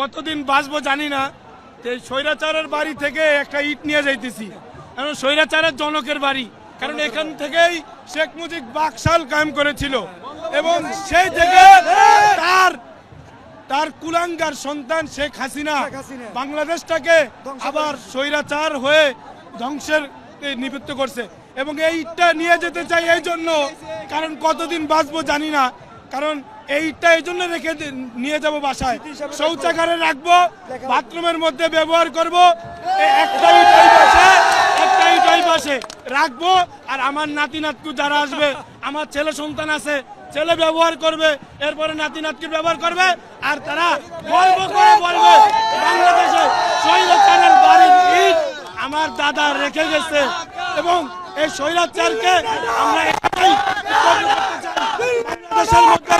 কতদিন বাঁচবো জানি না তো স্বৈরাচারের বাড়ি থেকে একটা ইট নিয়ে যাইতেছি। কারণ স্বৈরাচারের জনকের বাড়ি। কারণ এখান থেকেই শেখ মুজিব বাকশাল কায়েম করেছিল। এবং সেই থেকে তার তার কুলাঙ্গার সন্তান শেখ হাসিনা বাংলাদেশটাকে আবার স্বৈরাচার হয়ে ধ্বংসের নিবৃত্ত করছে। এবং এই ইটটা নিয়ে যেতে চাই এই জন্য কারণ কতদিন বাঁচবো জানি না। কারণ এইটা এই জন্য রেখে নিয়ে যাব বাসায়। শৌচাগারে রাখব বাথরুমের মধ্যে ব্যবহার করব। এই একটা ইট ওই পাশে একটা ইট পাশে রাখব আর আমার নাতি নাতকু যারা আসবে আমার ছেলে সন্তান আছে ছেলে ব্যবহার করবে এরপরে নাতি নাতকি ব্যবহার করবে আর তারা গর্ব করে বলবে বাংলাদেশে স্বৈরাচারের বাড়ির ইট আমার দাদা রেখে গেছে। এবং এই স্বৈরাচারকে আমরা এখানেই চাই। মধ্যে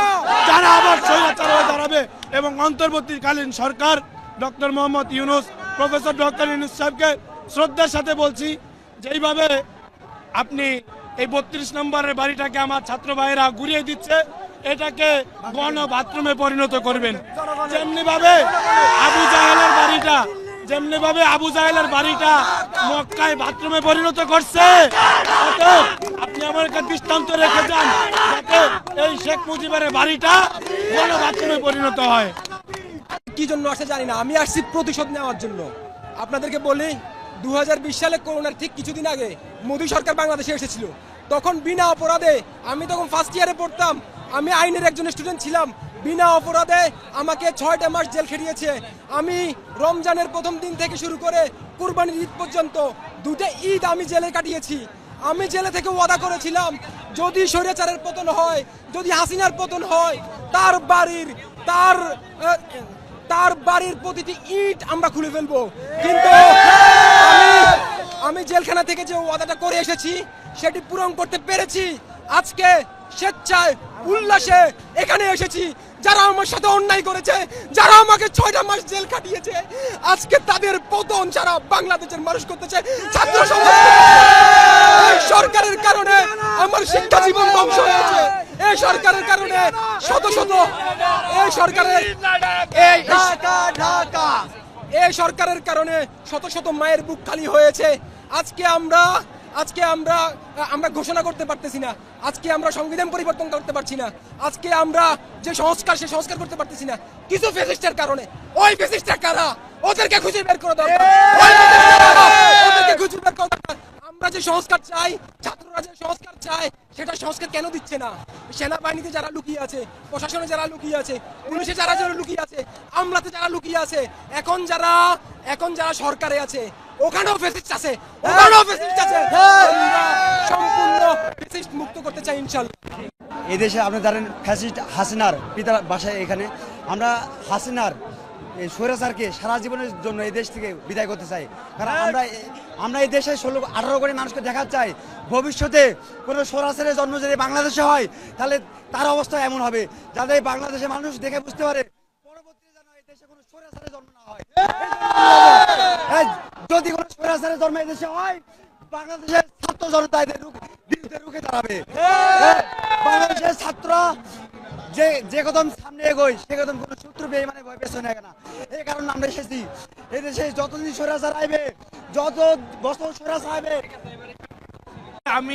যারা আবার স্বৈরাচার দাঁড়াবে এবং অন্তর্বর্তীকালীন সরকার, doctor Mohammad Yunus, professor doctor Yunus সাহেবকে শ্রদ্ধার সাথে বলছি, যেইভাবে আপনি এই বত্রিশ নম্বরের বাড়িটাকে আমার ছাত্র ভাইয়েরা ঘুরিয়ে দিচ্ছে, এটাকে গণ বাথরুমে পরিণত করবেন যেমনি ভাবে আবু জাহেলের বাড়িটা যেমনি ভাবে আবু জাহেলের বাড়িটা মক্কায় বাথরুমে পরিণত করছে আপনি আমার একটা দৃষ্টান্ত রেখে যান যাতে এই শেখ মুজিবের বাড়িটা গণ বাথরুমে পরিণত হয়। কি জন্য আসে জানি না, আমি আসছি প্রতিশোধ নেওয়ার জন্য। আপনাদেরকে বলি দু হাজার বিশ সালে করোনার ঠিক কিছুদিন আগে মোদী সরকার বাংলাদেশে এসেছিল। তখন বিনা অপরাধে আমি তখন ফার্স্ট ইয়ারে পড়তাম আমি আইনের একজন স্টুডেন্ট ছিলাম। বিনা অপরাধে আমাকে ছয়টা মাস জেল খেটিয়েছে। আমি রমজানের প্রথম দিন থেকে শুরু করে কুরবানির ঈদ পর্যন্ত দুটো ঈদ আমি জেলে কাটিয়েছি। আমি জেলে থেকে ওয়াদা করেছিলাম, যদি স্বৈরাচারের পতন হয়, যদি হাসিনার পতন হয়, তার বাড়ির, তার তার বাড়ির প্রতিটি ইট আমরা খুলে ফেলব। কিন্তু আমি জেলখানা থেকে যে ওয়াদাটা করে এসেছি, সেটি পূরণ করতে পেরেছি। আজকে স্বেচ্ছায় উল্লাসে এখানে এসেছি। যারা আমার সাথে অন্যায় করেছে, যারা আমাকে ছয়টা মাস জেল কাটিয়েছে আজকে তাদের পতন যারা বাংলাদেশের মানুষ করতেছে, ছাত্র সরকারের কারণে আমার শিক্ষা জীবন ধ্বংস হয়েছে এই সরকারের কারণে শত শত এই সরকারের এই সরকারের কারণে শত শত মায়ের বুক খালি হয়েছে। আজকে আমরা আজকে আমরা আমরা ঘোষণা করতে পারতেছি না। আজকে আমরা সংবিধান পরিবর্তন করতে পারছি না। আজকে আমরা যে সংস্কার, সে সংস্কার করতে পারতেছি না। কিছু ফেসিস্টের কারণে। ওই ফেসিস্টটা কারা? ওদেরকে খুঁজে বের করে দরকার। খুঁজে বের করা দরকার। আমরা যে সংস্কার চাই, ছাত্ররা যে সংস্কার চায়, সেটা সংস্কার কেন দিচ্ছে না? সেনাবাহিনীতে যারা লুকিয়ে আছে, প্রশাসনে যারা লুকিয়ে আছে, পুলিশে যারা যারা লুকিয়ে আছে, আমলাতে যারা লুকিয়ে আছে, এখন যারা এখন যারা সরকারে আছে ওখানেও ফেসিস্ট আছে ওখানেও ফেসিস্ট আছে। সম্পূর্ণ ফেসিস্ট মুক্ত করতে চাই ইনশাল্লাহ এই দেশে আপনি জানেন ফ্যাসিস্ট হাসিনার পিতার বাসায় এখানে আমরা হাসিনার স্বৈরাচারকে সারা জীবনের জন্য এই দেশ থেকে বিদায় করতে চাই। কারণ আমরা আমরা এই দেশে ষোলো আঠারো কোটি মানুষকে দেখা চাই। ভবিষ্যতে কোনো স্বৈরাচারের জন্ম যদি বাংলাদেশে হয় তাহলে তার অবস্থা এমন হবে। যাতে এই বাংলাদেশের মানুষ দেখে বুঝতে পারে পরবর্তীতে যেন এই দেশে কোনো স্বৈরাচারের জন্ম না হয় এই যদি স্বৈরাচারের জন্ম এদেশে হয় বাংলাদেশের ছাত্র জনতা এদের রুখে- বিরুদ্ধে রুখে দাঁড়াবে। বাংলাদেশের ছাত্র যে যে কদম সামনে এগোয় সে কদম কোনো শত্রু বেইমানে ভয় পেছনে আগে না। এই কারণে আমরা এসেছি। এদেশে যতদিন স্বৈরাচার আইবে যত বছর স্বৈরাচার আইবে আমি